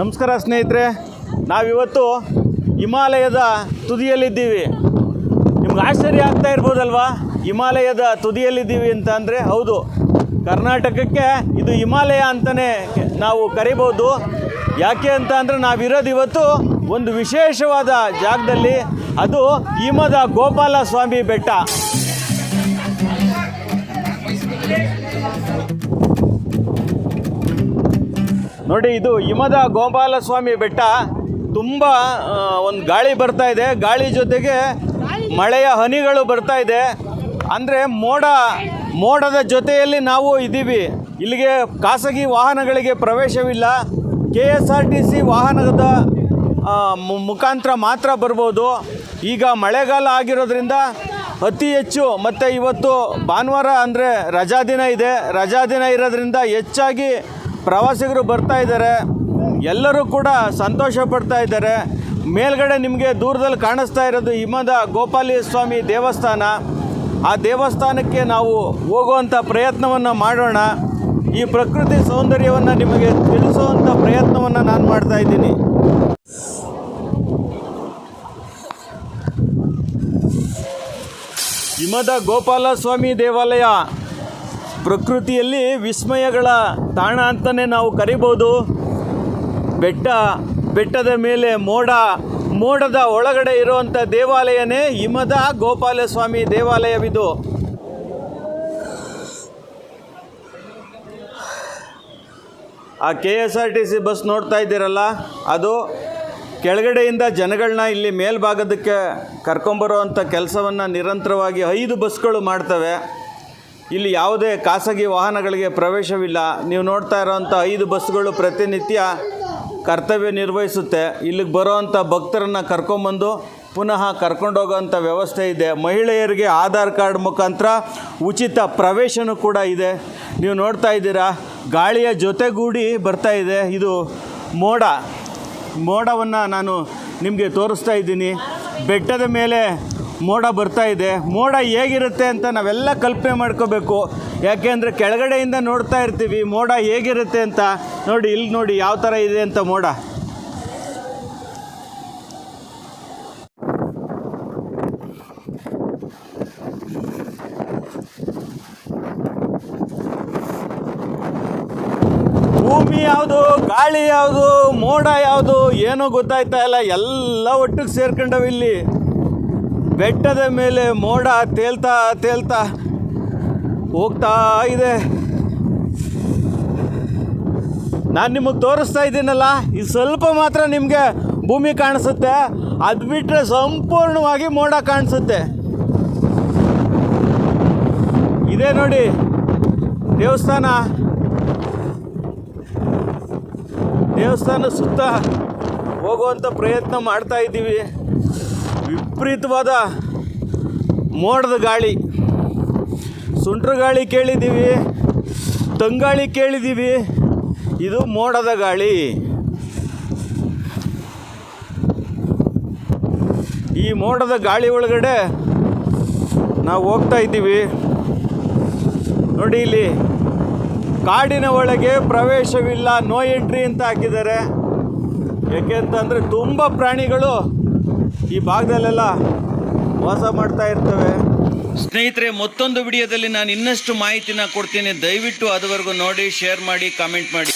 ನಮಸ್ಕಾರ ಸ್ನೇಹಿತರೆ, ನಾವಿವತ್ತು ಹಿಮಾಲಯದ ತುದಿಯಲ್ಲಿದ್ದೀವಿ. ನಿಮ್ಗೆ ಆಶ್ಚರ್ಯ ಆಗ್ತಾ ಇರ್ಬೋದಲ್ವಾ? ಹಿಮಾಲಯದ ತುದಿಯಲ್ಲಿದ್ದೀವಿ ಅಂತ ಅಂದರೆ ಹೌದು. ಕರ್ನಾಟಕಕ್ಕೆ ಇದು ಹಿಮಾಲಯ ಅಂತಲೇ ನಾವು ಕರಿಬೋದು. ಯಾಕೆ ಅಂತ ಅಂದರೆ ನಾವಿರೋದು ಇವತ್ತು ಒಂದು ವಿಶೇಷವಾದ ಜಾಗದಲ್ಲಿ, ಅದು ಹಿಮದ ಗೋಪಾಲ ಸ್ವಾಮಿ ಬೆಟ್ಟ. ನೋಡಿ, ಇದು ಹಿಮದ ಗೋಪಾಲಸ್ವಾಮಿ ಬೆಟ್ಟ. ತುಂಬ ಒಂದು ಗಾಳಿ ಬರ್ತಾ ಇದೆ. ಗಾಳಿ ಜೊತೆಗೆ ಮಳೆಯ ಹನಿಗಳು ಬರ್ತಾ ಇದೆ. ಅಂದರೆ, ಮೋಡ, ಮೋಡದ ಜೊತೆಯಲ್ಲಿ ನಾವು ಇದ್ದೀವಿ ಇಲ್ಲಿಗೆ ಖಾಸಗಿ ವಾಹನಗಳಿಗೆ ಪ್ರವೇಶವಿಲ್ಲ. K S R T C ವಾಹನದ ಮುಖಾಂತರ ಮಾತ್ರ ಬರ್ಬೋದು. ಈಗ ಮಳೆಗಾಲ ಆಗಿರೋದ್ರಿಂದ ಅತಿ ಹೆಚ್ಚು, ಮತ್ತು ಇವತ್ತು ಭಾನುವಾರ ಅಂದರೆ ರಜಾದಿನ ಇದೆ. ರಜಾದಿನ ಇರೋದ್ರಿಂದ ಹೆಚ್ಚಾಗಿ ಪ್ರವಾಸಿಗರು ಬರ್ತಾ ಇದ್ದಾರೆ. ಎಲ್ಲರೂ ಕೂಡ ಸಂತೋಷ ಪಡ್ತಾ ಇದ್ದಾರೆ. ಮೇಲ್ಗಡೆ ನಿಮಗೆ ದೂರದಲ್ಲಿ ಕಾಣಿಸ್ತಾ ಇರೋದು ಹಿಮದ ಗೋಪಾಲಿ ಸ್ವಾಮಿ ದೇವಸ್ಥಾನ. ಆ ದೇವಸ್ಥಾನಕ್ಕೆ ನಾವು ಹೋಗುವಂಥ ಪ್ರಯತ್ನವನ್ನು ಮಾಡೋಣ. ಈ ಪ್ರಕೃತಿ ಸೌಂದರ್ಯವನ್ನು ನಿಮಗೆ ತಿಳಿಸುವಂಥ ಪ್ರಯತ್ನವನ್ನು ನಾನು ಮಾಡ್ತಾ ಇದ್ದೀನಿ. ಹಿಮದ ಗೋಪಾಲಸ್ವಾಮಿ ದೇವಾಲಯ ಪ್ರಕೃತಿಯಲ್ಲಿ ವಿಸ್ಮಯಗಳ ತಾಣ ಅಂತಲೇ ನಾವು ಕರಿಬೋದು. ಬೆಟ್ಟ, ಬೆಟ್ಟದ ಮೇಲೆ ಮೋಡ, ಮೋಡದ ಒಳಗಡೆ ಇರುವಂಥ ದೇವಾಲಯನೇ ಹಿಮದ ಗೋಪಾಲಸ್ವಾಮಿ ದೇವಾಲಯವಿದು. ಆ K S R T C bus ನೋಡ್ತಾ ಇದ್ದೀರಲ್ಲ, ಅದು ಕೆಳಗಡೆಯಿಂದ ಜನಗಳನ್ನ ಇಲ್ಲಿ ಮೇಲ್ಭಾಗದಕ್ಕೆ ಕರ್ಕೊಂಬರುವಂಥ ಕೆಲಸವನ್ನು ನಿರಂತರವಾಗಿ ಐದು ಬಸ್ಗಳು ಮಾಡ್ತವೆ. ಇಲ್ಲಿ ಯಾವುದೇ ಖಾಸಗಿ ವಾಹನಗಳಿಗೆ ಪ್ರವೇಶವಿಲ್ಲ. ನೀವು ನೋಡ್ತಾ ಇರೋವಂಥ ಐದು ಬಸ್ಗಳು ಪ್ರತಿನಿತ್ಯ ಕರ್ತವ್ಯ ನಿರ್ವಹಿಸುತ್ತೆ. ಇಲ್ಲಿಗೆ ಬರೋವಂಥ ಭಕ್ತರನ್ನು ಕರ್ಕೊಂಬಂದು ಪುನಃ ಕರ್ಕೊಂಡೋಗೋವಂಥ ವ್ಯವಸ್ಥೆ ಇದೆ. ಮಹಿಳೆಯರಿಗೆ ಆಧಾರ್ ಕಾರ್ಡ್ ಮುಖಾಂತರ ಉಚಿತ ಪ್ರವೇಶನೂ ಕೂಡ ಇದೆ. ನೀವು ನೋಡ್ತಾ ಇದ್ದೀರಾ, ಗಾಳಿಯ ಜೊತೆಗೂಡಿ ಬರ್ತಾ ಇದೆ. ಇದು ಮೋಡ. ಮೋಡವನ್ನು ನಾನು ನಿಮಗೆ ತೋರಿಸ್ತಾ ಇದ್ದೀನಿ. ಬೆಟ್ಟದ ಮೇಲೆ ಮೋಡ ಬರ್ತಾ ಇದೆ. ಮೋಡ ಹೇಗಿರುತ್ತೆ ಅಂತ ನಾವೆಲ್ಲ ಕಲ್ಪನೆ ಮಾಡ್ಕೋಬೇಕು. ಯಾಕೆಂದರೆ ಕೆಳಗಡೆಯಿಂದ ನೋಡ್ತಾ ಇರ್ತೀವಿ, ಮೋಡ ಹೇಗಿರುತ್ತೆ ಅಂತ. ನೋಡಿ, ಇಲ್ಲಿ ನೋಡಿ ಯಾವ ಥರ ಇದೆ ಅಂತ ಮೋಡ. ಭೂಮಿ ಯಾವುದು, ಗಾಳಿ ಯಾವುದು, ಮೋಡ ಯಾವುದು, ಏನೂ ಗೊತ್ತಾಯ್ತಾ ಇಲ್ಲ. ಎಲ್ಲ ಒಟ್ಟಿಗೆ ಸೇರ್ಕೊಂಡವೆ ಇಲ್ಲಿ. ಬೆಟ್ಟದ ಮೇಲೆ ಮೋಡ ತೇಲ್ತಾ ತೇಲ್ತಾ ಹೋಗ್ತಾ ಇದೆ. ನಾನು ನಿಮಗೆ ತೋರಿಸ್ತಾ ಇದ್ದೀನಲ್ಲ, ಇದು ಸ್ವಲ್ಪ ಮಾತ್ರ ನಿಮಗೆ ಭೂಮಿ ಕಾಣಿಸುತ್ತೆ. ಅದು ಬಿಟ್ಟರೆ ಸಂಪೂರ್ಣವಾಗಿ ಮೋಡ ಕಾಣಿಸುತ್ತೆ. ಇದೇ ನೋಡಿ ದೇವಸ್ಥಾನ. ದೇವಸ್ಥಾನ ಸುತ್ತ ಹೋಗುವಂಥ ಪ್ರಯತ್ನ ಮಾಡ್ತಾ ಇದ್ದೀವಿ. ವಿಪರೀತವಾದ ಮೋಡದ ಗಾಳಿ. ಸುಂಟ್ರ ಗಾಳಿ ಕೇಳಿದ್ದೀವಿ, ತಂಗಾಳಿ ಕೇಳಿದ್ದೀವಿ. ಇದು ಮೋಡದ ಗಾಳಿ. ಈ ಮೋಡದ ಗಾಳಿ ಒಳಗಡೆ ನಾವು ಹೋಗ್ತಾ ಇದ್ದೀವಿ. ನೋಡಿ ಇಲ್ಲಿ, ಕಾಡಿನ ಒಳಗೆ ಪ್ರವೇಶವಿಲ್ಲ ನೋ ಎಂಟ್ರಿ ಅಂತ ಹಾಕಿದ್ದಾರೆ. ಯಾಕೆ ಅಂತಂದರೆ ತುಂಬ ಪ್ರಾಣಿಗಳು ಈ ಭಾಗದಲ್ಲೆಲ್ಲ ವಾಸ ಮಾಡ್ತಾ ಇರ್ತವೆ. ಸ್ನೇಹಿತರೆ, ಮತ್ತೊಂದು ವಿಡಿಯೋದಲ್ಲಿ ನಾನು ಇನ್ನಷ್ಟು ಮಾಹಿತಿನ ಕೊಡ್ತೀನಿ. ದಯವಿಟ್ಟು ಅದುವರೆಗೂ ನೋಡಿ, ಶೇರ್ ಮಾಡಿ ಕಾಮೆಂಟ್ ಮಾಡಿ.